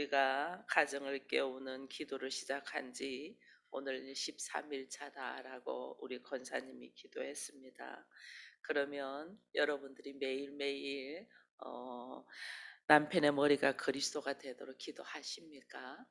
우리가 가정을 깨우는 기도를 시작한 지 오늘 13일 차다라고 우리 권사님이 기도했습니다. 그러면 여러분들이 매일매일 어, 남편의 머리가 그리스도가 되도록 기도하십니까?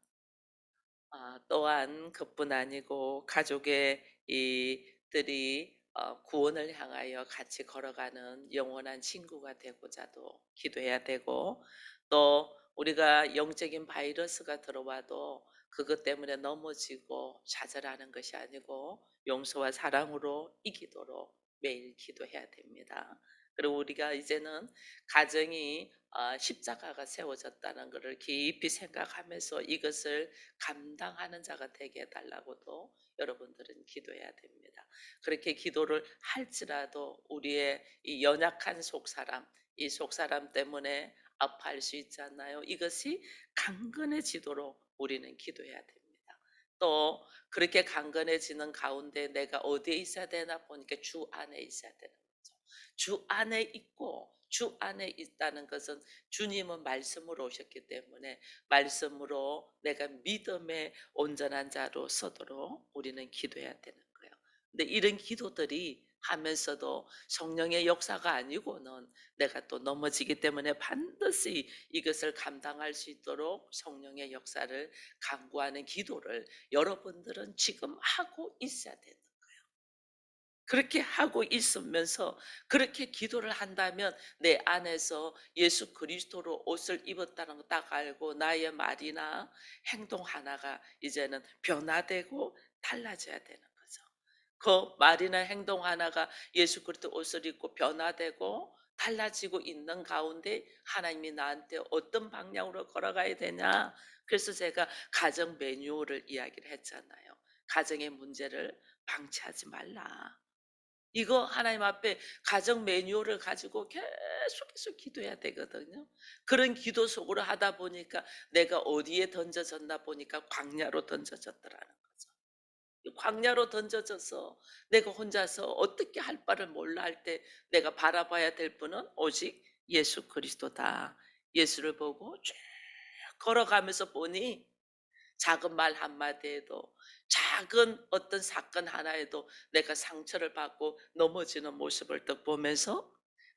아, 또한 그뿐 아니고 가족의 이들이 어, 구원을 향하여 같이 걸어가는 영원한 친구가 되고자도 기도해야 되고 또 우리가 영적인 바이러스가 들어와도 그것 때문에 넘어지고 좌절하는 것이 아니고 용서와 사랑으로 이기도록 매일 기도해야 됩니다. 그리고 우리가 이제는 가정이 어, 십자가가 세워졌다는 것을 깊이 생각하면서 이것을 감당하는 자가 되게 해달라고도 여러분들은 기도해야 됩니다. 그렇게 기도를 할지라도 우리의 이 연약한 속사람, 이 속사람 때문에 아파할 수 있지 않나요? 이것이 강건해지도록 우리는 기도해야 됩니다. 또 그렇게 강건해지는 가운데 내가 어디에 있어야 되나 보니까 주 안에 있어야 되는 거죠. 주 안에 있고 주 안에 있다는 것은 주님은 말씀으로 오셨기 때문에 말씀으로 내가 믿음의 온전한 자로 서도록 우리는 기도해야 되는 거예요. 근데 이런 기도들이 하면서도 성령의 역사가 아니고는 내가 또 넘어지기 때문에 반드시 이것을 감당할 수 있도록 성령의 역사를 강구하는 기도를 여러분들은 지금 하고 있어야 되는 거예요. 그렇게 하고 있으면서 그렇게 기도를 한다면 내 안에서 예수 그리스도로 옷을 입었다는 거 딱 알고 나의 말이나 행동 하나가 이제는 변화되고 달라져야 되는 거죠. 그 말이나 행동 하나가 예수 그리스도 옷을 입고 변화되고 달라지고 있는 가운데 하나님이 나한테 어떤 방향으로 걸어가야 되냐. 그래서 제가 가정 매뉴얼을 이야기를 했잖아요. 가정의 문제를 방치하지 말라. 이거 하나님 앞에 가정 매뉴얼을 가지고 계속해서 기도해야 되거든요. 그런 기도 속으로 하다 보니까 내가 어디에 던져졌나 보니까 광야로 던져졌더라는 광야로 던져져서 내가 혼자서 어떻게 할 바를 몰라 할 때 내가 바라봐야 될 분은 오직 예수 그리스도다. 예수를 보고 쭉 걸어가면서 보니 작은 말 한마디에도 작은 어떤 사건 하나에도 내가 상처를 받고 넘어지는 모습을 딱 보면서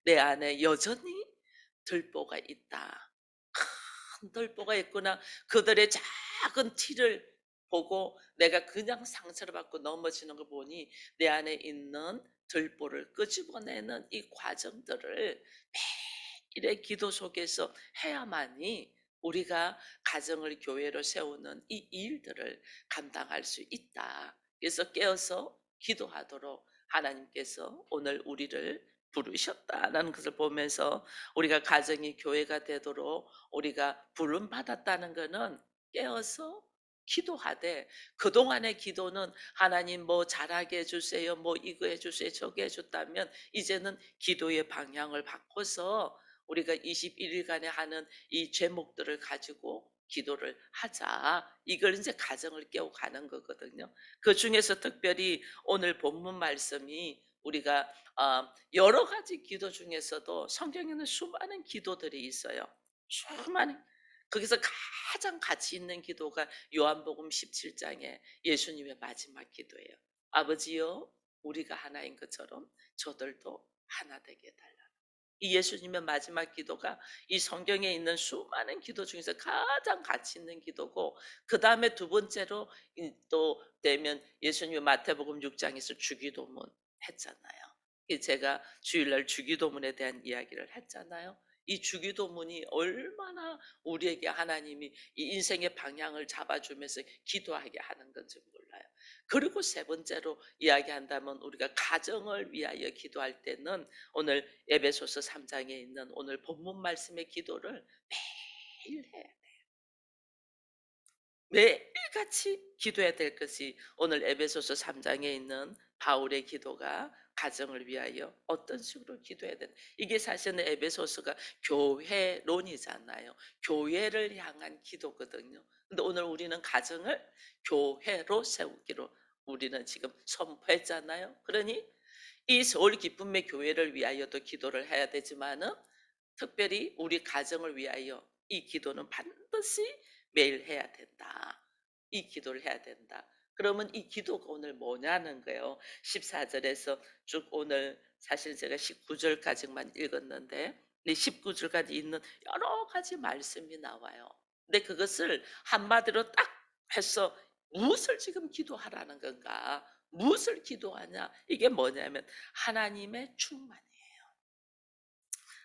내 안에 여전히 들보가 있다. 큰 들보가 있구나. 그들의 작은 티를 보고 내가 그냥 상처를 받고 넘어지는 걸 보니 내 안에 있는 들보를 끄집어내는 이 과정들을 매일의 기도 속에서 해야만이 우리가 가정을 교회로 세우는 이 일들을 감당할 수 있다. 그래서 깨어서 기도하도록 하나님께서 오늘 우리를 부르셨다라는 것을 보면서 우리가 가정이 교회가 되도록 우리가 부름 받았다는 것은 깨어서 기도하되 그동안의 기도는 하나님 뭐 잘하게 해주세요 뭐 이거 해주세요 저거 해줬다면 이제는 기도의 방향을 바꿔서 우리가 21일간에 하는 이 제목들을 가지고 기도를 하자. 이걸 이제 가정을 깨고 가는 거거든요. 그 중에서 특별히 오늘 본문 말씀이 우리가 어, 여러 가지 기도 중에서도 성경에는 수많은 기도들이 있어요. 수많은 거기서 가장 가치 있는 기도가 요한복음 17장에 예수님의 마지막 기도예요. 아버지요, 우리가 하나인 것처럼 저들도 하나 되게 해달라. 이 예수님의 마지막 기도가 이 성경에 있는 수많은 기도 중에서 가장 가치 있는 기도고 그 다음에 두 번째로 이- 또 되면 예수님의 마태복음 6장에서 주기도문 했잖아요. 이 제가 주일날 주기도문에 대한 이야기를 했잖아요. 이 주기도문이 얼마나 우리에게 하나님이 이 인생의 방향을 잡아주면서 기도하게 하는 건지 몰라요. 그리고 세 번째로 이야기한다면 우리가 가정을 위하여 기도할 때는 오늘 에베소서 3장에 있는 오늘 본문 말씀의 기도를 매일 돼요. 매일같이 기도해야 될 것이 오늘 에베소서 3장에 있는 바울의 기도가 가정을 위하여 어떤 식으로 기도해야 되는 이게 사실은 에베소서가 교회론이잖아요. 교회를 향한 기도거든요. 근데 오늘 우리는 가정을 교회로 세우기로 우리는 지금 선포했잖아요. 그러니 이 서울 기쁨의 교회를 위하여도 기도를 해야 되지만은 특별히 우리 가정을 위하여 이 기도는 반드시 매일 해야 된다. 이 기도를 해야 된다. 그러면 이 기도가 오늘 뭐냐는 거예요. 14절에서 쭉 오늘 사실 제가 19절까지만 읽었는데 이 19절까지 있는 여러 가지 말씀이 나와요. 근데 그것을 한마디로 딱 해서 무엇을 지금 기도하라는 건가? 무엇을 기도하냐? 이게 뭐냐면 하나님의 충만이에요.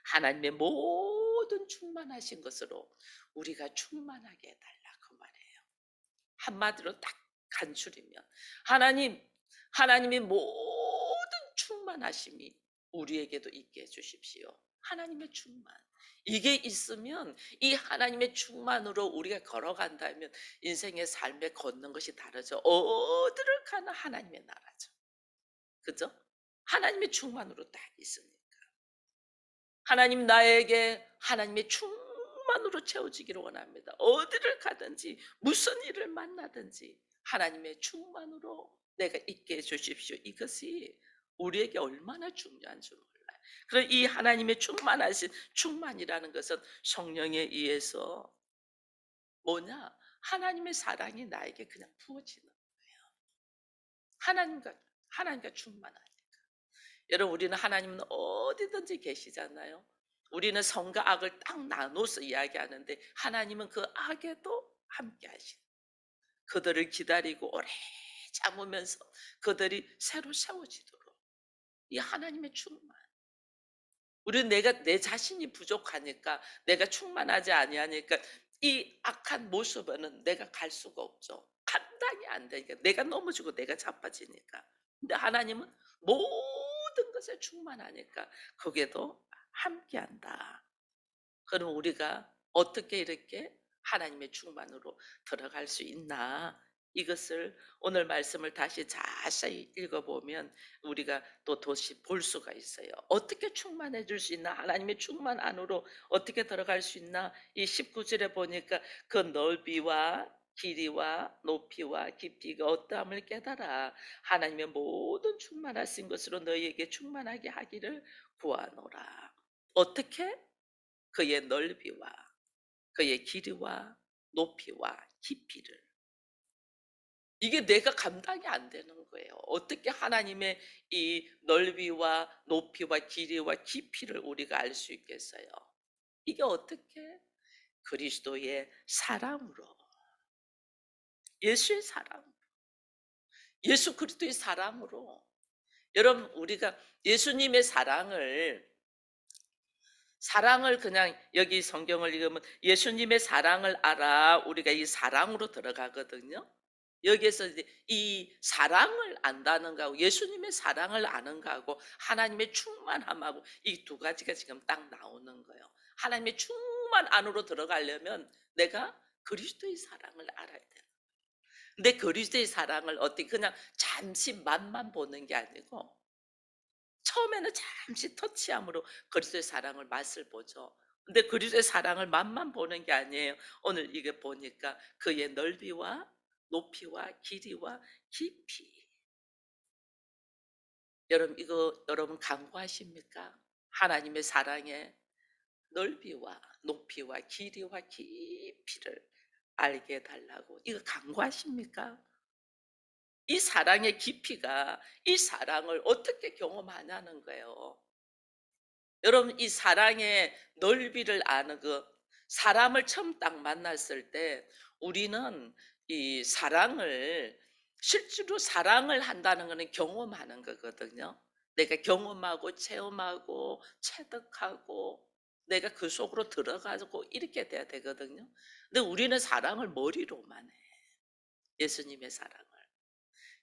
하나님의 모든 충만하신 것으로 우리가 충만하게 해달라 그 말이에요. 한마디로 딱 간추리면 하나님, 하나님의 모든 충만하심이 우리에게도 있게 해주십시오. 하나님의 충만. 이게 있으면 이 하나님의 충만으로 우리가 걸어간다면 인생의 삶에 걷는 것이 다르죠. 어디를 가나 하나님의 나라죠. 그죠? 하나님의 충만으로 딱 있으니까. 하나님 나에게 하나님의 충만으로 채워지기를 원합니다. 어디를 가든지 무슨 일을 만나든지 하나님의 충만으로 내가 있게 해주십시오. 이것이 우리에게 얼마나 중요한 줄 몰라요. 그럼 이 하나님의 충만하신 충만이라는 것은 성령에 의해서 뭐냐? 하나님의 사랑이 나에게 그냥 부어지는 거예요. 하나님과 하나님과 충만하니까. 여러분 우리는 하나님은 어디든지 계시잖아요. 우리는 성과 악을 딱 나눠서 이야기하는데 하나님은 그 악에도 함께 하시는. 그들을 기다리고 오래 참으면서 그들이 새로 세워지도록 이 하나님의 충만. 우리는 내가 내 자신이 부족하니까 내가 충만하지 아니하니까 이 악한 모습에는 내가 갈 수가 없죠. 감당이 안 되니까 내가 넘어지고 내가 자빠지니까. 근데 하나님은 모든 것에 충만하니까 거기에도 함께한다. 그럼 우리가 어떻게 이렇게 하나님의 충만으로 들어갈 수 있나? 이것을 오늘 말씀을 다시 자세히 읽어보면 우리가 또 도시 볼 수가 있어요. 어떻게 충만해 줄 수 있나? 하나님의 충만 안으로 어떻게 들어갈 수 있나? 이 19절에 보니까 그 넓이와 길이와 높이와 깊이가 어떠함을 깨달아 하나님의 모든 충만하신 것으로 너희에게 충만하게 하기를 구하노라. 어떻게? 그의 넓이와 그의 길이와 높이와 깊이를 이게 내가 감당이 안 되는 거예요. 어떻게 하나님의 이 넓이와 높이와 길이와 깊이를 우리가 알 수 있겠어요? 이게 어떻게 그리스도의 사랑으로 예수의 사랑 예수 그리스도의 사랑으로 여러분 우리가 예수님의 사랑을 사랑을 그냥 여기 성경을 읽으면 예수님의 사랑을 알아 우리가 이 사랑으로 들어가거든요. 여기에서 이제 이 사랑을 안다는 거하고 예수님의 사랑을 아는 거하고 하나님의 충만함하고 이 두 가지가 지금 딱 나오는 거예요. 하나님의 충만 안으로 들어가려면 내가 그리스도의 사랑을 알아야 돼. 근데 그리스도의 사랑을 어떻게 그냥 잠시 맛만 보는 게 아니고 처음에는 잠시 터치함으로 그리스도의 사랑을 맛을 보죠. 근데 그리스도의 사랑을 맛만 보는 게 아니에요. 오늘 이게 보니까 그의 넓이와 높이와 길이와 깊이. 여러분 이거 여러분 간구하십니까? 하나님의 사랑의 넓이와 높이와 길이와 깊이를 알게 해달라고 이거 간구하십니까? 이 사랑의 깊이가 이 사랑을 어떻게 경험하냐는 거예요. 여러분 이 사랑의 넓이를 아는 그 사람을 처음 딱 만났을 때 우리는 이 사랑을 실제로 사랑을 한다는 것은 경험하는 거거든요. 내가 경험하고 체험하고 체득하고 내가 그 속으로 들어가고 이렇게 돼야 되거든요. 근데 우리는 사랑을 머리로만 해. 예수님의 사랑을.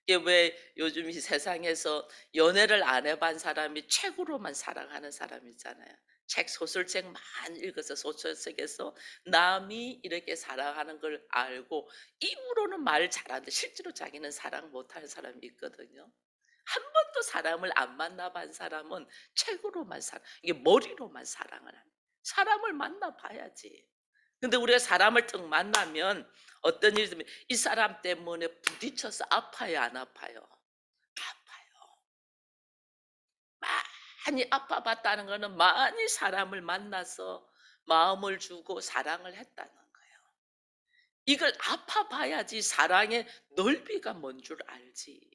이게 왜 요즘 이 세상에서 연애를 안 해본 사람이 책으로만 사랑하는 사람 있잖아요. 책 소설책 많이 읽어서 소설책에서 남이 이렇게 사랑하는 걸 알고 입으로는 말 잘하는데 실제로 자기는 사랑 못하는 사람이 있거든요. 한 번도 사람을 안 만나본 사람은 책으로만 사랑, 이게 머리로만 사랑을 하는. 사람을 만나 봐야지. 근데 우리가 사람을 턱 만나면 어떤 일이 있으면 이 사람 때문에 부딪혀서 아파요, 안 아파요? 아파요. 많이 아파봤다는 거는 많이 사람을 만나서 마음을 주고 사랑을 했다는 거예요. 이걸 아파 봐야지 사랑의 넓이가 뭔 줄 알지.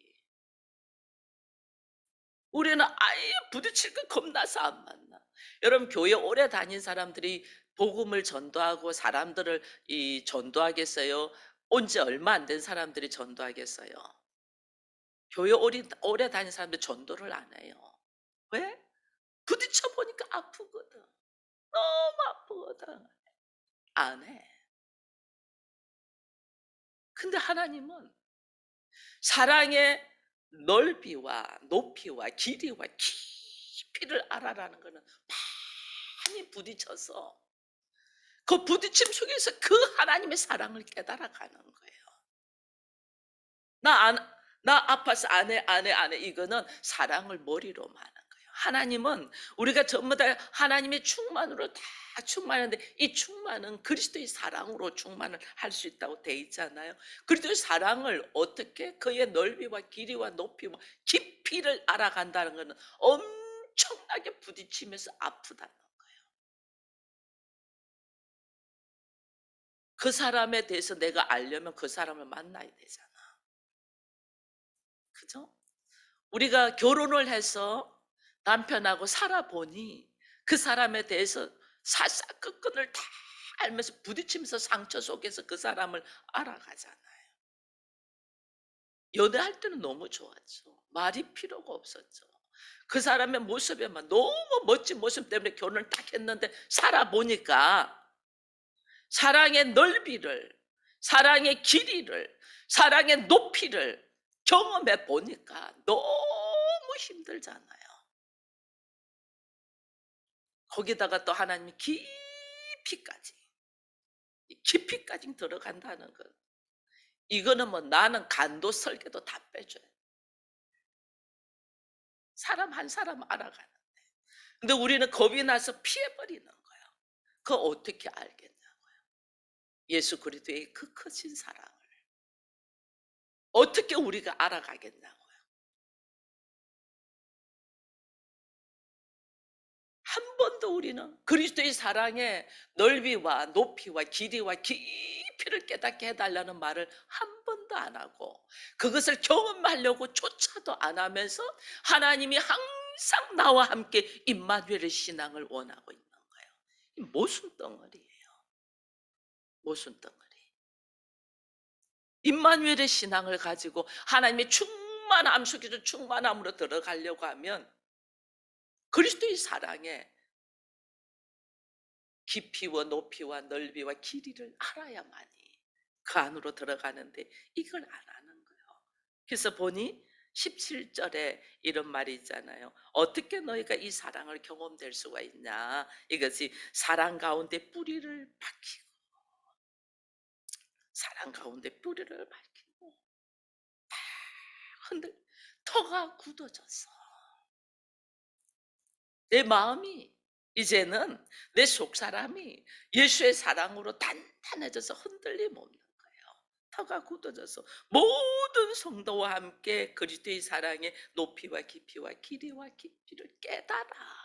우리는 아예 부딪힐 거 겁나서 안 만나. 여러분 교회 오래 다닌 사람들이 복음을 전도하고 사람들을 이 전도하겠어요? 온 지 얼마 안 된 사람들이 전도하겠어요? 교회 오래, 오래 다닌 사람들 전도를 안 해요. 왜? 부딪혀 보니까 아프거든. 너무 아프거든. 안 해. 근데 하나님은 사랑의 넓이와 높이와 길이와 깊이를 알아라는 거는 많이 부딪혀서 그 부딪힘 속에서 그 하나님의 사랑을 깨달아 가는 거예요. 나 안, 나 아파서 안 해, 안 해, 안 해. 이거는 사랑을 머리로 마는 거예요. 하나님은 우리가 전부 다 하나님의 충만으로 다 충만한데 이 충만은 그리스도의 사랑으로 충만을 할 수 있다고 돼 있잖아요. 그리스도의 사랑을 어떻게 그의 넓이와 길이와 높이와 깊이를 알아간다는 것은 엄청나게 부딪히면서 아프다는 거예요. 그 사람에 대해서 내가 알려면 그 사람을 만나야 되잖아. 그죠? 우리가 결혼을 해서 남편하고 살아보니 그 사람에 대해서 사사건건을 다 알면서 부딪히면서 상처 속에서 그 사람을 알아가잖아요. 연애할 때는 너무 좋았죠. 말이 필요가 없었죠. 그 사람의 모습에만 너무 멋진 모습 때문에 결혼을 딱 했는데 살아보니까 사랑의 넓이를, 사랑의 길이를, 사랑의 높이를 경험해 보니까 너무 힘들잖아요. 거기다가 또 하나님이 깊이까지, 깊이까지 들어간다는 것. 이거는 뭐 나는 간도 설계도 다 빼줘요. 사람 한 사람 알아가는데. 근데 우리는 겁이 나서 피해버리는 거예요. 그거 어떻게 알겠냐고요. 예수 그리스도의 그 크신 사랑을. 어떻게 우리가 알아가겠냐고 번도 우리는 그리스도의 사랑의 넓이와 높이와 길이와 깊이를 깨닫게 해달라는 말을 한 번도 안 하고 그것을 경험하려고 쫓아도 안 하면서 하나님이 항상 나와 함께 임마누엘의 신앙을 원하고 있는 거예요. 이 모순 덩어리예요. 모순 덩어리. 임마누엘의 신앙을 가지고 하나님의 충만함 속에서 충만함으로 들어가려고 하면 그리스도의 사랑에 깊이와 높이와 넓이와 길이를 알아야만이 그 안으로 들어가는데 이걸 안 하는 거예요. 그래서 보니 17절에 이런 말이 있잖아요. 어떻게 너희가 이 사랑을 경험될 수가 있냐? 이것이 사랑 가운데 뿌리를 박히고 사랑 가운데 뿌리를 밝히고 다 흔들 터가 굳어졌어. 내 마음이 이제는 내 속 사람이 예수의 사랑으로 단단해져서 흔들림 없는 거예요. 터가 굳어져서 모든 성도와 함께 그리스도의 사랑의 높이와 깊이와 길이와 깊이를 깨달아.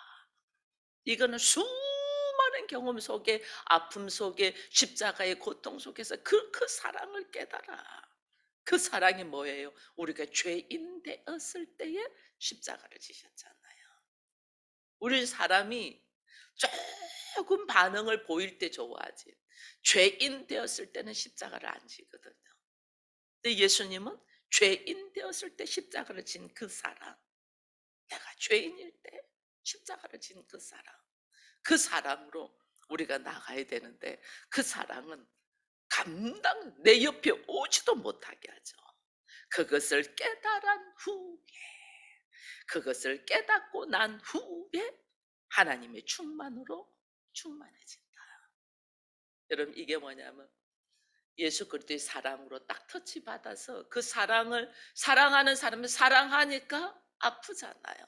이거는 수많은 경험 속에 아픔 속에 십자가의 고통 속에서 그, 그 사랑을 깨달아. 그 사랑이 뭐예요? 우리가 죄인 되었을 때에 십자가를 지셨잖아요. 우리 사람이 조금 반응을 보일 때 좋아하지. 죄인 되었을 때는 십자가를 안 지거든요. 근데 예수님은 죄인 되었을 때 십자가를 진 그 사람. 내가 죄인일 때 십자가를 진 그 사람. 그 사랑으로 우리가 나가야 되는데 그 사랑은 감당 내 옆에 오지도 못하게 하죠. 그것을 깨달은 후에 그것을 깨닫고 난 후에 하나님의 충만으로 충만해진다. 여러분 이게 뭐냐면 예수 그리스도의 사랑으로 딱 터치 받아서 그 사랑을 사랑하는 사람은 사랑하니까 아프잖아요.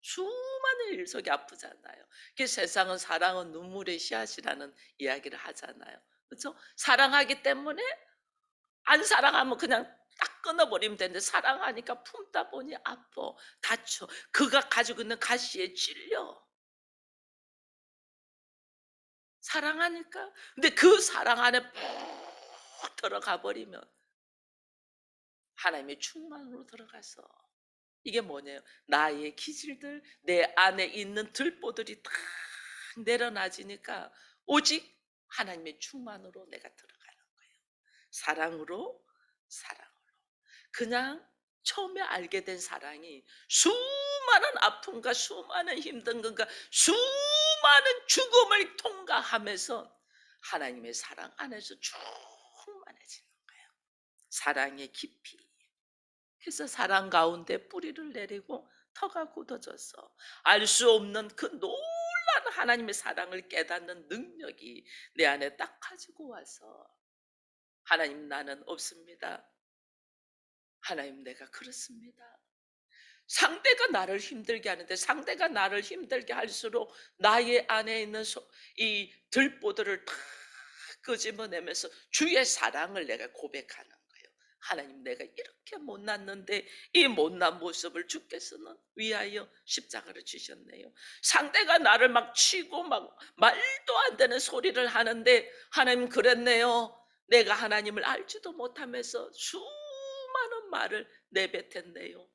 수많은 일 속에 아프잖아요. 그 세상은 사랑은 눈물의 씨앗이라는 이야기를 하잖아요. 그렇죠? 사랑하기 때문에 안 사랑하면 그냥 딱 끊어버리면 되는데 사랑하니까 품다 보니 아파 다쳐 그가 가지고 있는 가시에 찔려 사랑하니까 근데 그 사랑 안에 푹 들어가 버리면 하나님의 충만으로 들어가서 이게 뭐냐요? 나의 기질들, 내 안에 있는 들보들이 다 내려놔지니까 오직 하나님의 충만으로 내가 들어가는 거예요. 사랑으로, 사랑으로. 그냥 처음에 알게 된 사랑이 수많은 아픔과 수많은 힘든 것과 수많은 죽음을 통과하면서 하나님의 사랑 안에서 충만해지는 거예요. 사랑의 깊이. 그래서 사랑 가운데 뿌리를 내리고 터가 굳어져서 알 수 없는 그 놀라운 하나님의 사랑을 깨닫는 능력이 내 안에 딱 가지고 와서 하나님 나는 없습니다. 하나님 내가 그렇습니다. 상대가 나를 힘들게 하는데 상대가 나를 힘들게 할수록 나의 안에 있는 소- 이 들보들을 다 끄집어내면서 주의 사랑을 내가 고백하는 거예요. 하나님 내가 이렇게 못났는데 이 못난 모습을 주께서는 위하여 십자가를 주셨네요. 상대가 나를 막 치고 막 말도 안 되는 소리를 하는데 하나님 그랬네요. 내가 하나님을 알지도 못하면서 수많은 말을 내뱉었네요.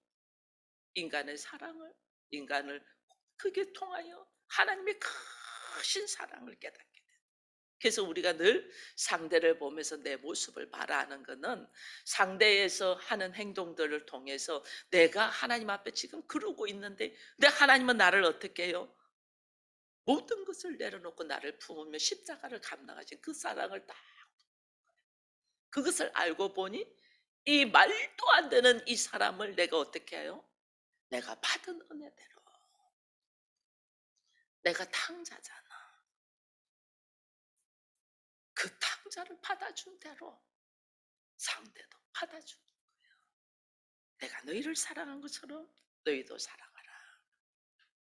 인간의 사랑을 인간을 크게 통하여 하나님의 크신 사랑을 깨닫게 돼. 그래서 우리가 늘 상대를 보면서 내 모습을 바라는 것은 상대에서 하는 행동들을 통해서 내가 하나님 앞에 지금 그러고 있는데 내 하나님은 나를 어떻게 해요? 모든 것을 내려놓고 나를 품으며 십자가를 감당하신 그 사랑을 딱 그것을 알고 보니 이 말도 안 되는 이 사람을 내가 어떻게 해요? 내가 받은 은혜대로 내가 탕자잖아. 그 탕자를 받아준 대로 상대도 받아주는 거예요. 내가 너희를 사랑한 것처럼 너희도 사랑하라.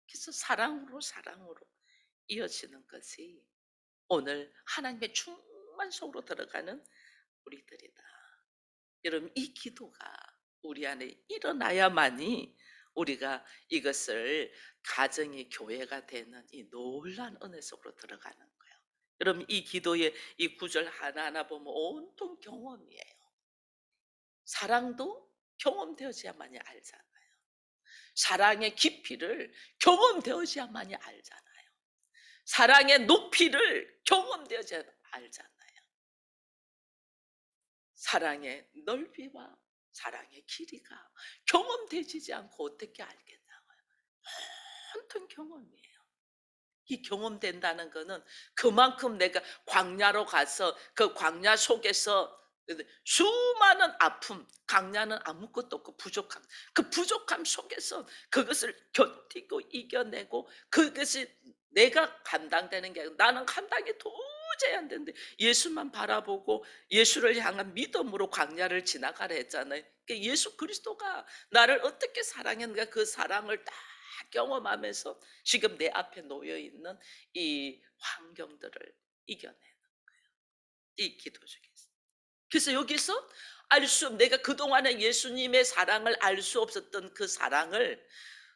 그래서 사랑으로 사랑으로 이어지는 것이 오늘 하나님의 충만 속으로 들어가는 우리들이다. 여러분 이 기도가 우리 안에 일어나야만이 우리가 이것을 가정이 교회가 되는 이 놀란 은혜 속으로 들어가는 거예요. 여러분 이 기도의 이 구절 하나하나 보면 온통 경험이에요. 사랑도 경험되어야만이 알잖아요. 사랑의 깊이를 경험되어야만이 알잖아요. 사랑의 높이를 경험되어야 알잖아요. 사랑의 넓이와 사랑의 길이가 경험되지 않고 어떻게 알겠냐고요. 온통 경험이에요. 이 경험된다는 거는 그만큼 내가 광야로 가서 그 광야 속에서 수많은 아픔, 광야는 아무것도 없고 부족함, 그 부족함 속에서 그것을 견디고 이겨내고 그것이 내가 감당되는 게 아니라 나는 감당이 도저히 안 되는데 예수만 바라보고 예수를 향한 믿음으로 광야를 지나가라 했잖아요. 그러니까 예수 그리스도가 나를 어떻게 사랑했는가 그 사랑을 다 경험하면서 지금 내 앞에 놓여 있는 이 환경들을 이겨내는 거예요. 이 기도 중에서. 그래서 여기서 알 수, 내가 그동안에 예수님의 사랑을 알 수 없었던 그 사랑을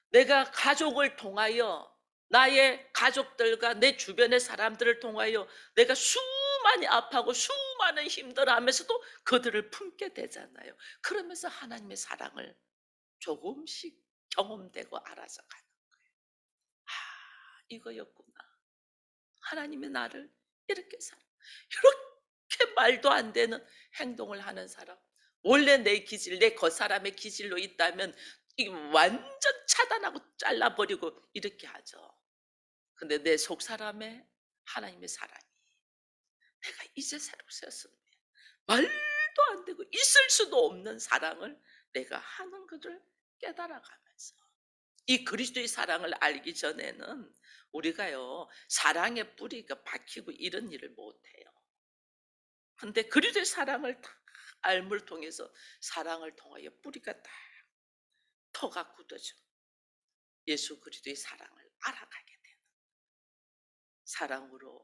내가 가족을 통하여 나의 가족들과 내 주변의 사람들을 통하여 내가 수많이 아파하고 수많은 힘들어하면서도 그들을 품게 되잖아요. 그러면서 하나님의 사랑을 조금씩 경험되고 알아서 가는 거예요. 아, 이거였구나. 하나님이 나를 이렇게 사랑, 이렇게 말도 안 되는 행동을 하는 사람. 원래 내 기질, 내 겉사람의 기질로 있다면 이 완전 차단하고 잘라버리고 이렇게 하죠. 근데 내 속 사람의 하나님의 사랑이 내가 이제 새로 세웠습니다. 말도 안 되고 있을 수도 없는 사랑을 내가 하는 것을 깨달아가면서 이 그리스도의 사랑을 알기 전에는 우리가요 사랑의 뿌리가 박히고 이런 일을 못해요. 근데 그리스도의 사랑을 다 알물 통해서 사랑을 통하여 뿌리가 다 터가 굳어져 예수 그리스도의 사랑을 알아가게 사랑으로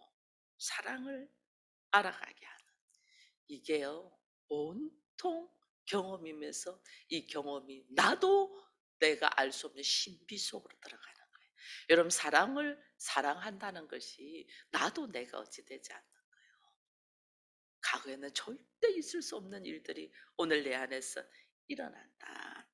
사랑을 알아가게 하는 이게요 온통 경험이면서 이 경험이 나도 내가 알 수 없는 신비 속으로 들어가는 거예요. 여러분 사랑을 사랑한다는 것이 나도 내가 어찌 되지 않는 거예요. 과거에는 절대 있을 수 없는 일들이 오늘 내 안에서 일어난다.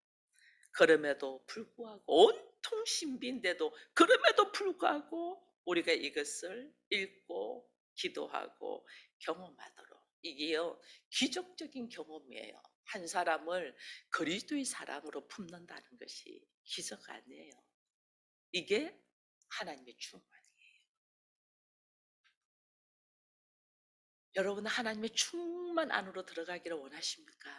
그럼에도 불구하고 온통 신비인데도 그럼에도 불구하고 우리가 이것을 읽고 기도하고 경험하도록 이게요 기적적인 경험이에요. 한 사람을 그리스도의 사랑으로 품는다는 것이 기적 아니에요. 이게 하나님의 충만이에요. 여러분 하나님의 충만 안으로 들어가기를 원하십니까?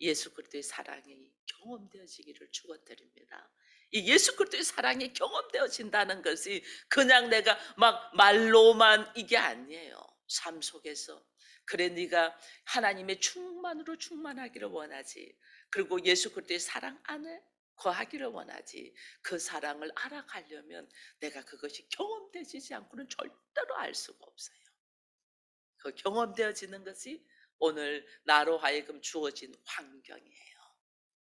예수 그리스도의 사랑이 경험되어지기를 축원드립니다. 이 예수 그리스도의 사랑이 경험되어진다는 것이 그냥 내가 막 말로만 이게 아니에요. 삶 속에서 그래 네가 하나님의 충만으로 충만하기를 원하지. 그리고 예수 그리스도의 사랑 안에 거하기를 원하지. 그 사랑을 알아가려면 내가 그것이 경험되지 않고는 절대로 알 수가 없어요. 그 경험되어지는 것이 오늘 나로 하여금 주어진 환경이에요.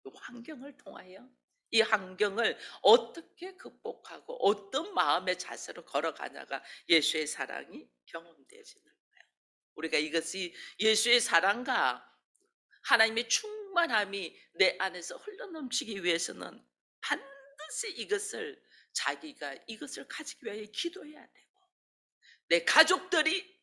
그 환경을 통하여 이 환경을 어떻게 극복하고 어떤 마음의 자세로 걸어가냐가 예수의 사랑이 경험되어지는 거예요. 우리가 이것이 예수의 사랑과 하나님의 충만함이 내 안에서 흘러넘치기 위해서는 반드시 이것을 자기가 이것을 가지기 위해 기도해야 되고 내 가족들이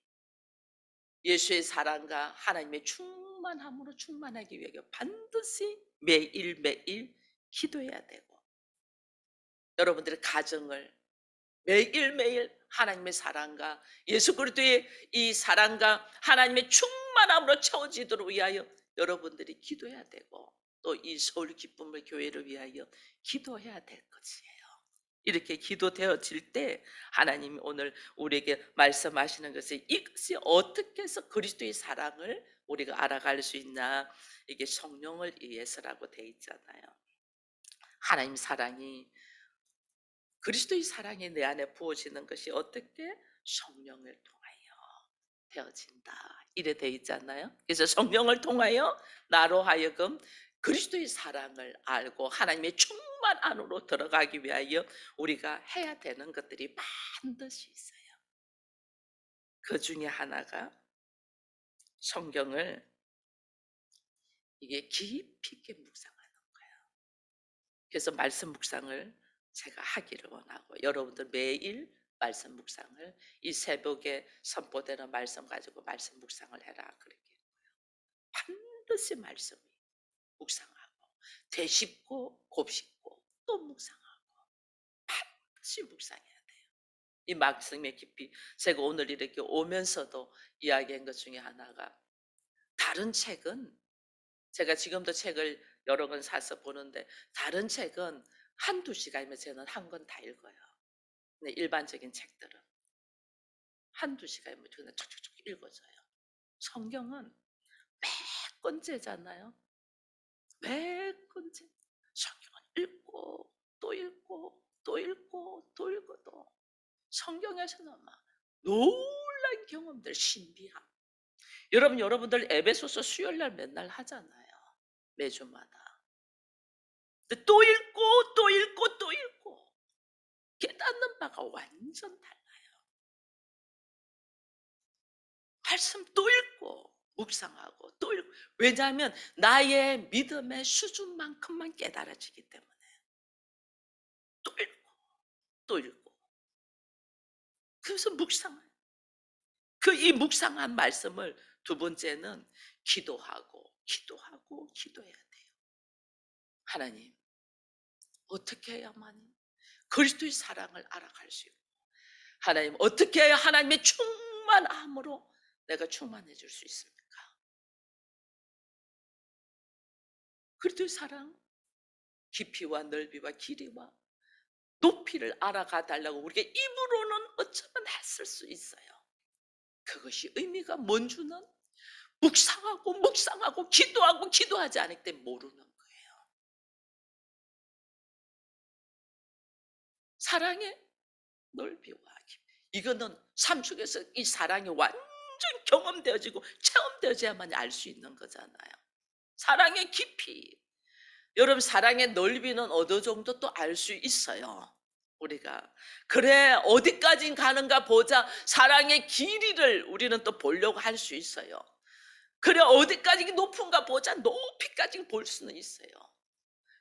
예수의 사랑과 하나님의 충만함으로 충만하기 위해 반드시 매일매일 기도해야 되고 여러분들의 가정을 매일매일 하나님의 사랑과 예수 그리스도의 이 사랑과 하나님의 충만함으로 채워지도록 위하여 여러분들이 기도해야 되고 또 이 서울 기쁨의 교회를 위하여 기도해야 될 것이에요. 이렇게 기도되어질 때 하나님이 오늘 우리에게 말씀하시는 것이 이것이 어떻게 해서 그리스도의 사랑을 우리가 알아갈 수 있나 이게 성령을 위해서라고 돼 있잖아요. 하나님 사랑이 그리스도의 사랑이 내 안에 부어지는 것이 어떻게 성령을 통하여 되어진다 이래 돼 있잖아요. 그래서 성령을 통하여 나로 하여금 그리스도의 사랑을 알고 하나님의 충만 안으로 들어가기 위하여 우리가 해야 되는 것들이 반드시 있어요. 그 중에 하나가 성경을 이게 깊이 있게 거예요. 그래서 말씀 묵상을 제가 하기를 원하고 여러분들 매일 말씀 묵상을 이 새벽에 선포되는 말씀 가지고 말씀 묵상을 해라 그렇게 반드시 말씀이 묵상하고 되씹고 곱씹고 또 묵상하고 반드시 묵상해야 돼요. 이 말씀의 깊이 제가 오늘 이렇게 오면서도 이야기한 것 중에 하나가 다른 책은 제가 지금도 책을 여러 권 사서 보는데 다른 책은 한두 시간이면 저는 한 권 다 읽어요. 근데 일반적인 책들은 한두 시간이면 그냥 촉촉촉 읽어져요. 성경은 몇 권째잖아요. 매 건째 성경을 읽고 또 읽고 또 읽고 또 읽어도 성경에서는 막 놀란 경험들 신비함. 여러분 여러분들 에베소서 수요일 날 맨날 하잖아요. 매주마다. 또 읽고 또 읽고 또 읽고 깨닫는 바가 완전 달라요. 말씀 또 읽고 묵상하고 또 읽고 왜냐하면 나의 믿음의 수준만큼만 깨달아지기 때문에 또 읽고 또 읽고 그래서 묵상을 그 이 묵상한 말씀을 두 번째는 기도하고 기도하고 기도해야 돼요. 하나님 어떻게 해야만 그리스도의 사랑을 알아갈 수 있고 하나님 어떻게 해야 하나님의 충만함으로 내가 충만해질 수 있습니까? 그리스도의 사랑 깊이와 넓이와 길이와 높이를 알아가 달라고 우리가 입으로는 어쩌면 했을 수 있어요. 그것이 의미가 뭔지는 묵상하고 묵상하고 기도하고 기도하지 않을 때 모르는 거예요. 사랑의 넓이와 깊이. 이거는 삶 속에서 이 사랑이 완전 경험되어지고 체험되어져야만 알 수 있는 거잖아요. 사랑의 깊이. 여러분 사랑의 넓이는 어느 정도 또 알 수 있어요. 우리가 그래 어디까지 가는가 보자 사랑의 길이를 우리는 또 보려고 할 수 있어요. 그래 어디까지 높은가 보자 높이까지 볼 수는 있어요.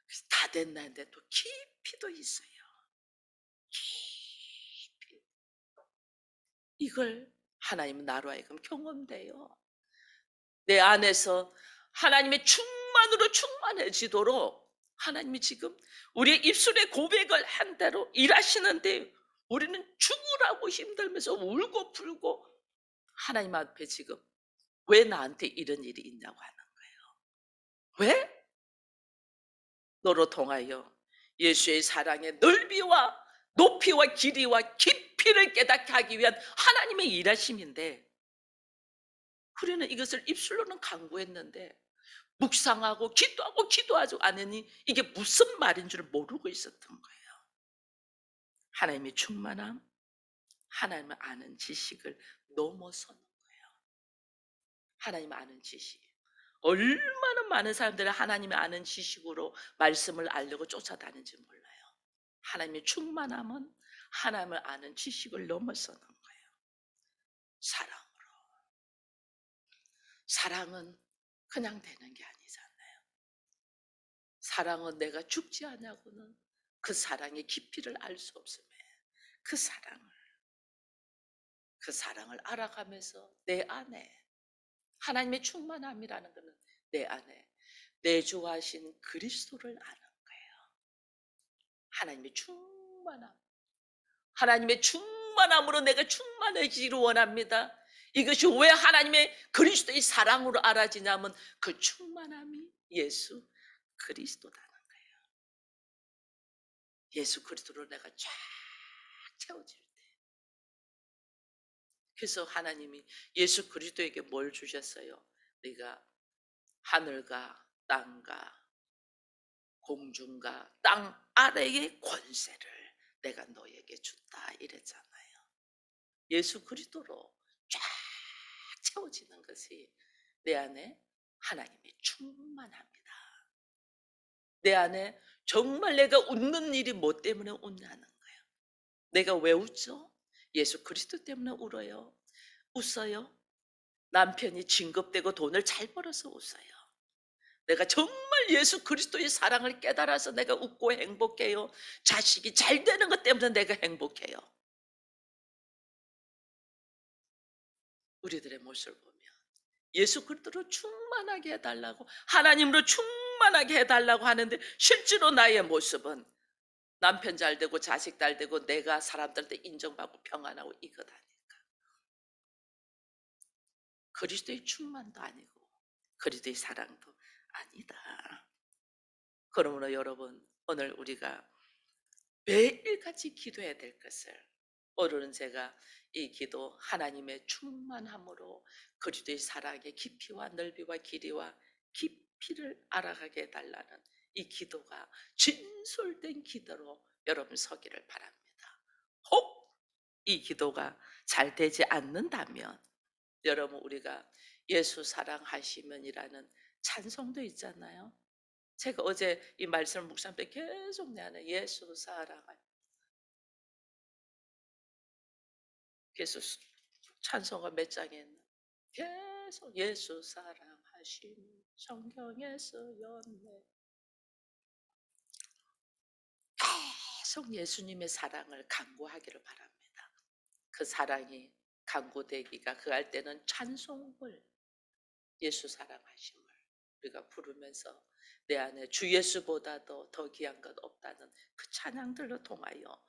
그래서 다 됐나는데 또 깊이도 있어요. 깊이 이걸 하나님은 나로 하여금 경험돼요. 내 안에서 하나님의 충만으로 충만해지도록 하나님이 지금 우리의 입술의 고백을 한 대로 일하시는데 우리는 죽으라고 힘들면서 울고 불고 하나님 앞에 지금 왜 나한테 이런 일이 있냐고 하는 거예요. 왜? 너로 통하여 예수의 사랑의 넓이와 높이와 길이와 깊이를 깨닫게 하기 위한 하나님의 일하심인데 우리는 이것을 입술로는 강구했는데 묵상하고 기도하고 기도하지 않으니 이게 무슨 말인 줄 모르고 있었던 거예요. 하나님의 충만함, 하나님을 아는 지식을 거예요. 하나님 아는 지식. 얼마나 많은 사람들이 하나님의 아는 지식으로 말씀을 알려고 쫓아다니는지 몰라요. 하나님의 충만함은 하나님을 아는 지식을 넘어서는 거예요. 사랑으로. 사랑은 그냥 되는 게 아니잖아요. 사랑은 내가 죽지 않냐고는 그 사랑의 깊이를 알 수 없음에 그 사랑을 그 사랑을 알아가면서 내 안에 하나님의 충만함이라는 것은 내 안에 내주하신 그리스도를 아는 거예요. 하나님의 충만함. 하나님의 충만함으로 내가 충만해지기를 원합니다. 이것이 왜 하나님의 그리스도의 사랑으로 알아지냐면 그 충만함이 예수 그리스도라는 거예요. 예수 그리스도로 내가 쫙 채워질 때. 그래서 하나님이 예수 그리스도에게 뭘 주셨어요? 네가 하늘과 땅과 공중과 땅 아래의 권세를 내가 너에게 줬다 이랬잖아요. 예수 그리스도로 쫙 채워지는 것이 내 안에 하나님이 충만합니다. 내 안에 정말 내가 웃는 일이 뭐 때문에 웃냐는 거예요. 내가 왜 웃죠? 예수 그리스도 때문에 울어요. 웃어요. 남편이 진급되고 돈을 잘 벌어서 웃어요. 내가 정말 예수 그리스도의 사랑을 깨달아서 내가 웃고 행복해요. 자식이 잘 되는 것 때문에 내가 행복해요. 우리들의 모습을 보면 예수 그리스도로 충만하게 해달라고 하나님으로 충만하게 해달라고 하는데 실제로 나의 모습은 남편 잘 되고 자식 잘 되고 내가 사람들한테 인정받고 평안하고 이거다니까. 그리스도의 충만도 아니고 그리스도의 사랑도 아니다. 그러므로 여러분 오늘 우리가 매일같이 기도해야 될 것을 오늘은 제가 이 기도 하나님의 충만함으로 그리스도의 사랑의 깊이와 넓이와 길이와 깊이를 알아가게 해달라는 이 기도가 진솔된 기도로 여러분 서기를 바랍니다. 혹 이 기도가 잘 되지 않는다면 여러분 우리가 예수 사랑하시면이라는 찬송도 있잖아요. 제가 어제 이 말씀을 묵상 때 계속 내 안에 예수 그래서 수- 찬송가 몇 장에 있는 계속 예수 사랑하심 성경에서 연매 계속 예수님의 사랑을 강구하기를 바랍니다. 그 사랑이 강구되기가 그 할 때는 찬송을 예수 사랑하심을 우리가 부르면서 내 안에 주 예수보다도 더 귀한 것 없다는 그 찬양들로 통하여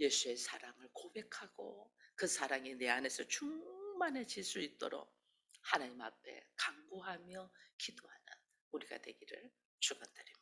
예수의 사랑을 고백하고 그 사랑이 내 안에서 충만해질 수 있도록 하나님 앞에 간구하며 기도하는 우리가 되기를 축원드립니다.